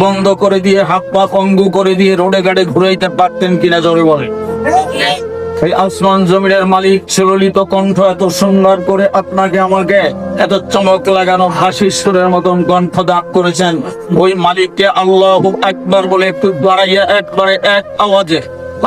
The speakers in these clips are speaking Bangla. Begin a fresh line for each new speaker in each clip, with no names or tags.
বন্ধ করে দিয়ে, হাত পা পঙ্গু করে দিয়ে রোডে গাড়ে ঘুরাইতে পারতেন কিনা জোরে বলে। এই আসমান জমিনের মালিক সুললিত কণ্ঠ এত সুন্দর করে আপনাকে আমাকে এত চমক লাগানো হাসি সুরের মতন কণ্ঠ দান করেছেন। ওই মালিককে আল্লাহ একবার বলে একটু বাড়াইয়া, একবারে এক আওয়াজে।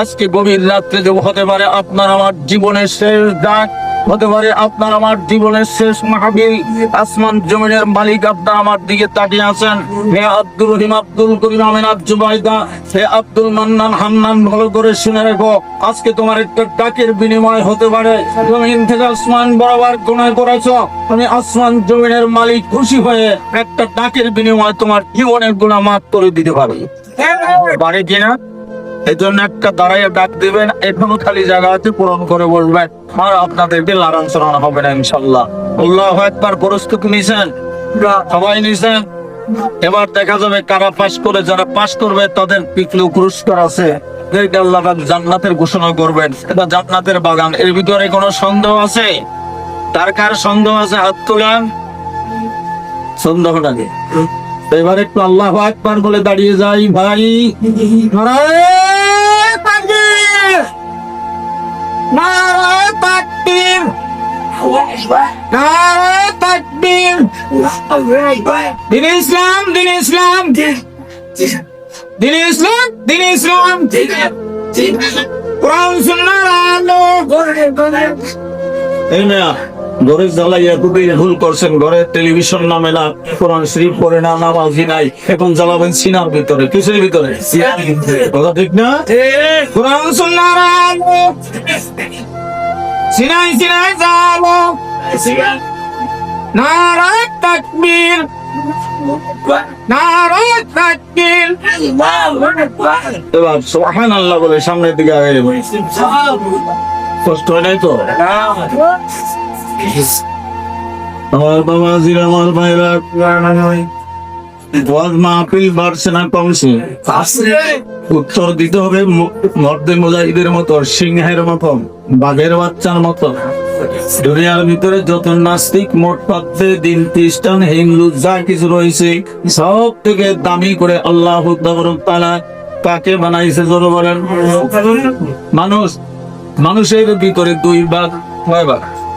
আজকে গভীর রাত্রে যে হতে পারে আপনার আমার জীবনের শেষ ডাক হতে পারে আপনার আমার জীবনের শেষ মাহাবিল আসমান জমিনের মালিক আপনার আমার দিকে তাকিয়ে আছেন। হে আব্দুল রহিম আব্দুল করিম আমিনাত জুবাইদা। হে আব্দুল মান্নান হান্নান ভালো করে শুনে রেখো। আজকে তোমার একটা ডাকের বিনিময় হতে পারে। জমিন থেকে আসমান বরাবর গুণায় করেছ তুমি আসমান জমিনের মালিক খুশি হয়ে একটা ডাকের বিনিময় তোমার জীবনের গুণা মাফ করে দিতে পারি পারে কিনা এই জন্য একটা দাঁড়াইয়া ডাক দিবেন, এখনও খালি জায়গা আছে, পূরণ করে বলবেন আর আপনাদেরকে লাগান চড়ানো হবে না, ইনশাল্লাহ। আল্লাহ একবার প্রস্তুত নিছেন? সবাই নিছেন? এবার দেখা যাবে কারা পাশ করে, যারা পাশ করবে, তাদের পিকলু পুরস্কার আছে। আল্লাহ জান্নাতের ঘোষণা করবেন এটা জান্নাতের বাগান। এর ভিতরে কোনো সন্দেহ আছে? তার কার সন্দেহ আছে? হাত তোলেন। সন্দেহ লাগে। এবার একটু আল্লাহ একবার বলে দাঁড়িয়ে যাই ভাই। নারায়ে তাকবীর! নারায়ে তাকবীর! দিন ইসলাম দিন ইসলাম দিন ইসলাম দিন ইসলাম কোরআন সুন্নাহর আলো এই না ঘরে জ্বালাইয়া খুবই ভুল করছেন। ঘরে টেলিভিশন নামে না কোরআন শরীফ পড়ে না নামাজি নাই। এখন জ্বালাবেন সিনার ভিতরে কিসের ভিতরে? কথা ঠিক না? কোরআন সিনাই সিনাই নারায় তাকবীর। বলে সামনের দিকে আগে কষ্ট হয় নাই তো? আমার বাবা জির আমার ভাইরা ওয়াজ মাহফিল বাড়ছে না কমছে। উত্তর দিতে হবে মর্দে মুজাহিদের মতো সিংহের মতো বাঘের বাচ্চার মতো। দুনিয়ার ভিতরে যত নাস্তিক মোট পাত্রে দিন খ্রিস্টান হিন্দু যা কিছু রয়েছে সব থেকে দামি করে আল্লাহ তালা কাকে বানাইছে জোর বলেন। মানুষ মানুষের ভিতরে দুই ভাগ কয় ভাগ?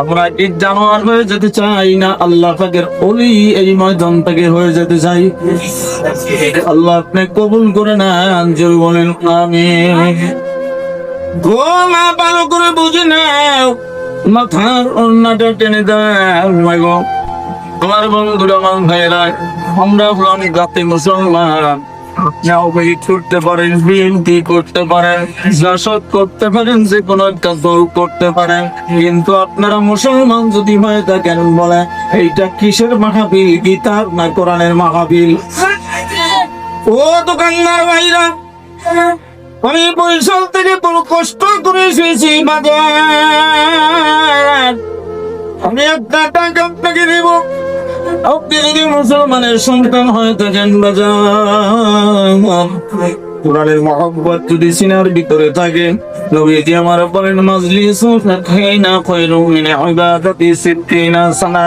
আমরা কি জানোয়ার হয়ে যেতে চাই না, আল্লাহ পাকের অলি এই ময়দান থেকে হয়ে যেতে চাই। আল্লাহ আপনি কবুল করে নেন, জোর বলেন আমি গোমা ভালো করে বুঝে নাও, মাথার অন্যটা টেনে দাও। তোমার বন্ধুরা, আমার ভাইয়েরা, আমরা হলাম জাতি মুসলমান। নাও ভাই, ছুটতে পারেন, বিএনপি করতে পারেন, জাসদ করতে পারেন, যে কোনো একটা দল করতে পারেন। কিন্তু আপনারা মুসলমান যদি হয়ে থাকেন বলে, এইটা কিসের মাহাবিল গীতার না কোরআনের মাহাবিল ও দোকানদার ভাইরা, আমি বৈশাল থেকে বড় কষ্ট করে এসেছি বাজার। আমি একটা টাকা আপনাকে দেব। আপনি মুসলমানের সন্তান হয়ে থাকেন বাজার কোরআনের মহব্বত যদি সিনার ভিতরে থাকে, নবীজি আমার বলেন মাজলিসু খাইনা খায়রু মিন ইবাদাতি সিদ্দিনা সানা।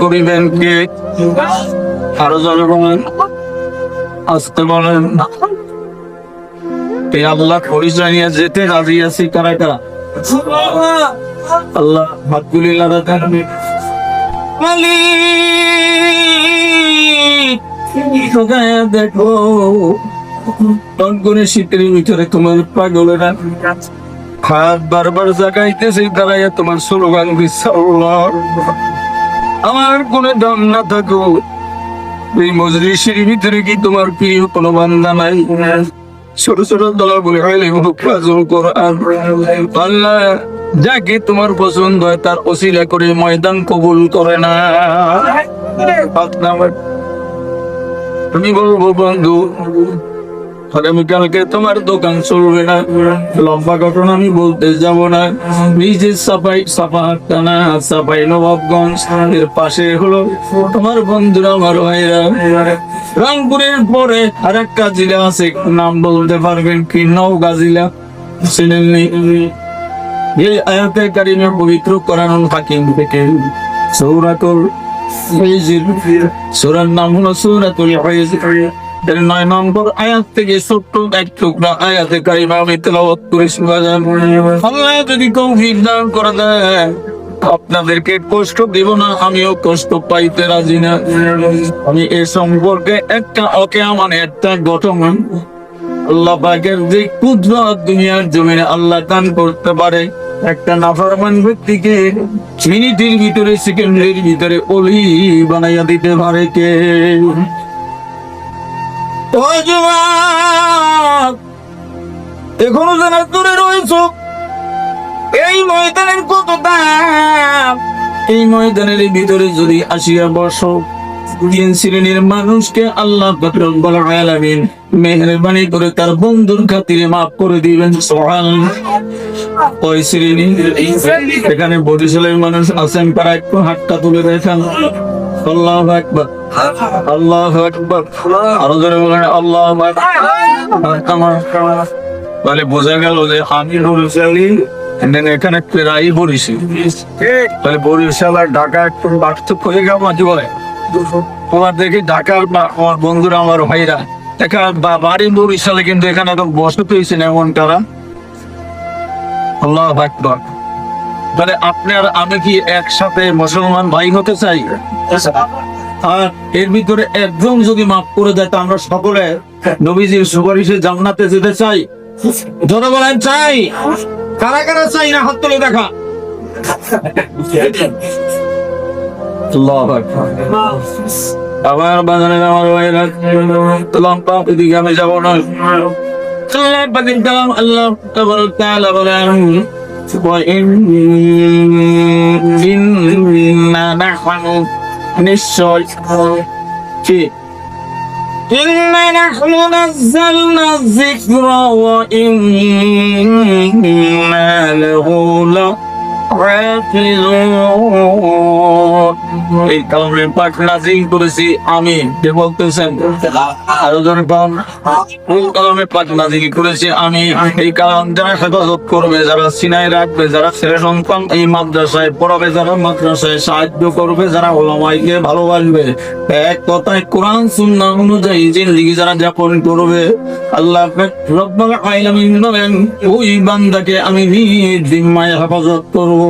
করিবেন কে আরও বলেন আসতে বলেন এই আল্লাহ পরিচয় নিয়ে যেতে রাজি আছি কারা আল্লাহ হাতগুলি লাগাতেন দেখো তোমার পাগলেরা হাত বারবার জাগাইতেছে, দাঁড়াইয়া তোমার স্লোগান আল্লাহ। আমার কোনো দাম না থাকো এই মজলিসের ভিতরে কি তোমার প্রিয় কোনো বান্দা নাই? ছোট ছোট দলা বলে হইলে আল্লাহ যাকে তোমার পছন্দ হয় তার অসিলা করে ময়দান কবুল করে না। তুমি বলব বন্ধু তোমার দোকান চলবে না লম্বা ঘটনা আমি বলতে যাব না। নিজের সাপাই সাপা হাট্টানা সাপাই নবাবগঞ্জ। এর পাশে হলো তোমার বন্ধুরা, আমার ভাইরা রংপুরের পরে আর একটা জেলা আছে, নাম বলতে পারবেন কি? নওগাঁ জেলা চিনেননি এই আয়াতে কারিমে পবিত্র কোরআনুল হাকিম থেকে সূরাতুল সূরার নাম হলো সূরাতুল নয় নম্বর আয়াত থেকে ছোট্ট এক টুকরা আয়াতে কারিমা আমি করে আল্লাহ যদি দান করে দেয়, আপনাদেরকে কষ্ট দেব না, আমিও কষ্ট পাইতে রাজি না। আমি এ সম্পর্কে একটা ওকে মানে একটা ঘটনা আল্লাহ পাকের যে কুদরত দুনিয়ার জমিনে আল্লাহ দান করতে পারে, একটা নাফরমান ব্যক্তিকে মিনিটের ভিতরে, সেকেন্ডের ভিতরে অলি বানাইয়া দিতে পারে কে? এখনও যারা দূরে রয়েছ। এই ময়দানের কত দাম? এই মাইদানের ভিতরে যদি আসিয়া বসো শ্রেণির মানুষকে আল্লাহ রব্বুল আলামিন মেহরবানি করে তার বন্ধুর খাতিরে মাফ করে দিবেন। সুবহানাল্লাহ ওই শ্রেণি, এখানে বরিশালের মানুষ আছেন, তারা একটু হাতটা তুলে দেখেন। আল্লাহ আকবার। আল্লাহ আরও জোরে বলেন আল্লাহ বোঝা গেল যে আমি দেন এখানে প্রায় তাহলে বরিশাল আর ঢাকা একটু পার্থক্য হয়ে গেল মাঝে বলে। তোমার দেখি ঢাকার আমার বন্ধুরা আমার ভাইরা। দেখা বাড়ি বরিশালে কিন্তু এখানে তো বসত হয়েছেন এমন তারা। আল্লাহ আকবার। তাহলে আপনার আমি কি একসাথে মুসলমান ভাই হতে চাই? আর এর ভিতরে একজন যদি মাফ করে দেয়, তা আমরা সকলে নবীজির সুপারিশে জান্নাতে যেতে চাই। জোরে বলেন, চাই। কারা কারা চাই না? হাত তুলে দেখা। আমার বাজারে আমার লম্বা এদিকে আমি যাব না। আল্লাহ নিশ্চয় কি إنا نحن نزلنا الذكر وإنا له لحافظون এই আমি কে বলতেছেন? আরও জন পান কোন কালামের পাঠ নাজিল করেছি, আমি এই কালাম যারা হেফাজত করবে, যারা রাখবে, যারা মাদ্রাসায় যারা মাদ্রাসায় সাহায্য করবে, যারা ওলামাইকে ভালোবাসবে, এক কথায় কোরআন, সুন্নাহ অনুযায়ী জিন্দিগি যারা যাপন করবে, আল্লাহ আমি জিম্মায় হেফাজত করব।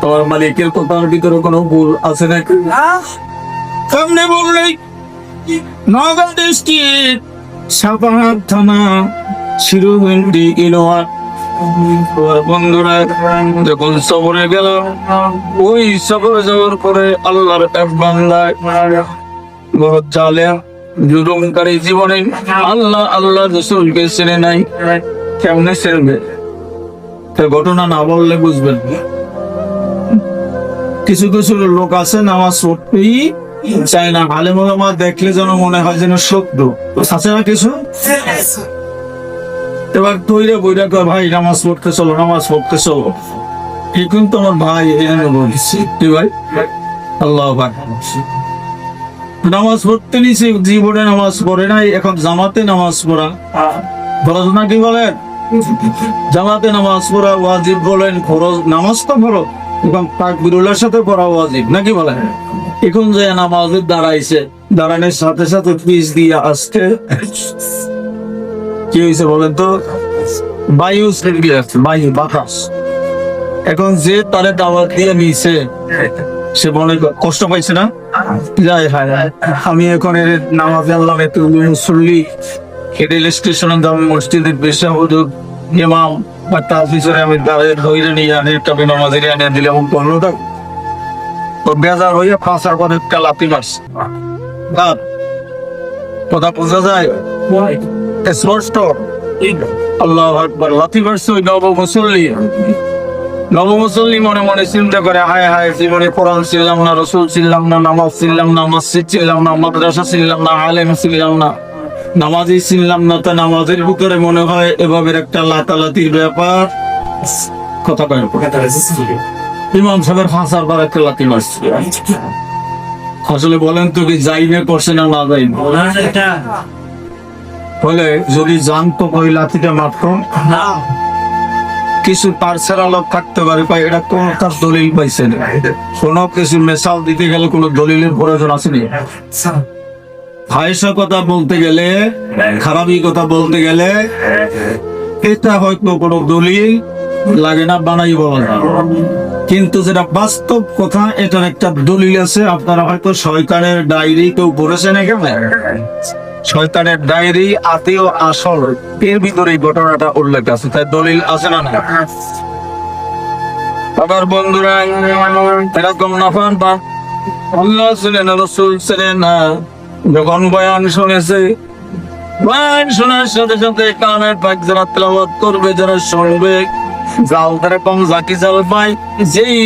তোমার মালিকের কথার ভিতরে কোনো ভুল আছে নাকি? সামনে বললেই নগর ডিস্ট্রিক্ট সাপাহাট থানা শিরোহিন্দি ইনোয়া তোমার বন্ধুরা যখন গেল ওই সফরে যাওয়ার পরে আল্লাহর এক বান্দায় বড় জালে জুলুমকারী জীবনে আল্লাহ আল্লাহ রসুলকে চেনে নাই কেমনে চেনবে? ঘটনা না বললে বুঝবেন কিছু কিছু লোক আছে নামাজ পড়তেই চায় না আলেম ওলামা দেখলে যেন মনে হয় যেন সত্য। আছে না কিছু? এবার তৈরে বইরা কয় ভাই নামাজ পড়তে চলো নামাজ পড়তে চলো। তো আমার ভাই কি ভাই? আল্লাহ নামাজ পড়তে নিছে জীবনে নামাজ পড়ে নাই এখন জামাতে নামাজ পড়া। পড়াশোনা কি বলেন? জামাতে নামাজ পড়া ওয়াজিব বলেন, ফরজ, নামাজ তো ফরজ, এবং তাকবিরুল্লাহর সাথে পড়া ওয়াজিব, নাকি বলেন? এখন যে নামাজের দাঁড়াইছে, দাঁড়ানোর সাথে সাথে পিস দিয়ে আসতে কি হয়েছে বলেন তো? বায়ু বায়ু, বাতাস। এখন যে তারে দাওয়াত দিয়ে নিছে, সে মনে কষ্ট পাইছে না? যাই হায়। আমি এখন এর নামাজ আল্লাহ তুমি মুসল্লি রেল স্টেশনের দাম মসজিদের পেশা হুজুর ইমাম বা তার পিছনে আমি দাঁড়িয়ে ধরে নিয়ে আনি একটা নামাজের এনে দিলে এমন করল তো তো বেজার হইয়া ফাঁসার পরে একটা লাথি মারছে কথা বোঝা যায় স্পষ্ট আল্লাহ আকবার লাথি মারছে ওই নব মুসল্লি নব মুসল্লি মনে মনে চিন্তা করে হায় হায় জীবনে কোরআন ছিলাম না রসুল ছিলাম না নামাজ ছিলাম না মসজিদ ছিলাম না মাদ্রাসা ছিলাম না আলেম ছিলাম না নামাজি ছিলাম না, তা নামাজের ভিতরে মনে হয় এভাবে একটা লাতালাতির ব্যাপার। কথা কয় ইমাম সাহেবের ফাঁসার পর একটা লাথি মারছে। আসলে বলেন তো কি যাইবে করছে না না যাইবে? বলে, যদি জানতো ওই লাঠিটা মাত্র কিছু পার্সেল লোক থাকতে পারে পাই এটা কোন তার দলিল পাইছে না। কোন কিছু মেশাল দিতে গেলে কোনো দলিলের প্রয়োজন আসেনি ফায়সা কথা বলতে গেলে খারাপই কথা বলতে গেলে, এটা হয়তো কোনো দলিল লাগে না বানাই বলা যায়। কিন্তু যেটা বাস্তব কথা, এটার একটা দলিল আছে, আপনারা হয়তো শয়তানের ডায়েরি কেউ পড়েছেন এখানে? শয়তানের ডায়েরি আতেও আসল, এর ভিতরে এই ঘটনাটা উল্লেখ আছে তাই দলিল আছে না না আবার বন্ধুরা, এরকম নাফান বা, আল্লাহ ছিলেন, রসুল ছিলেন না। যখন বয়ান শুনেছে, বয়ান শোনার সাথে সাথে কানের পাক যারা তেলাবাদ করবে, যারা শুনবে, জাল তারা কম জাকি জাল পায় যেই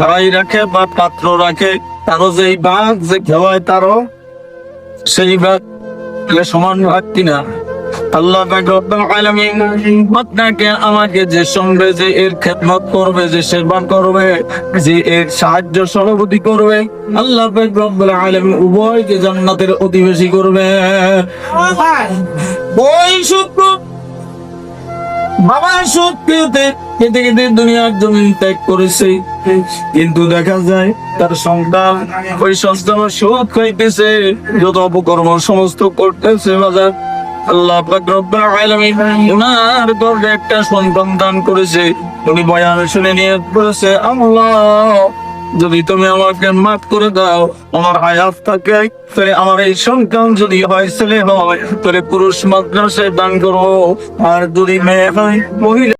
হাই রাখে বা পাত্র রাখে, তারও যেই বাঘ যে খেওয়ায়, তারও সেই বাঘ সমান ভাগ কিনা? আল্লাহ আপনাকে আমাকে যে শুনবে যে এর খেদমত করবে, যে সেবা করবে, যে এর সাহায্য সহযোগী করবে, আল্লাহ রব্বুল আলামিন উভয়কে জান্নাতের অধিবাসী করবে। বাবা দুনিয়ার জমিন ত্যাগ করেছে। কিন্তু দেখা যায় তার সন্তান ওই যত অপকর্ম সমস্ত করতেছে বাজার। আল্লাহ রব্বুল আলামিন উনার গর্ভে একটা সন্তান দান করেছে। উনি বয়ান শুনে নিয়ে বলেছে আল্লাহ, যদি তুমি আমাকে মাফ করে দাও, আমার হায়াত থাকে, তাহলে আমার এই সন্তান যদি হয়, ছেলে হয়, তাহলে পুরুষ মাদ্রাসায় দান করব। আর যদি মেয়ে হয়, মহিলা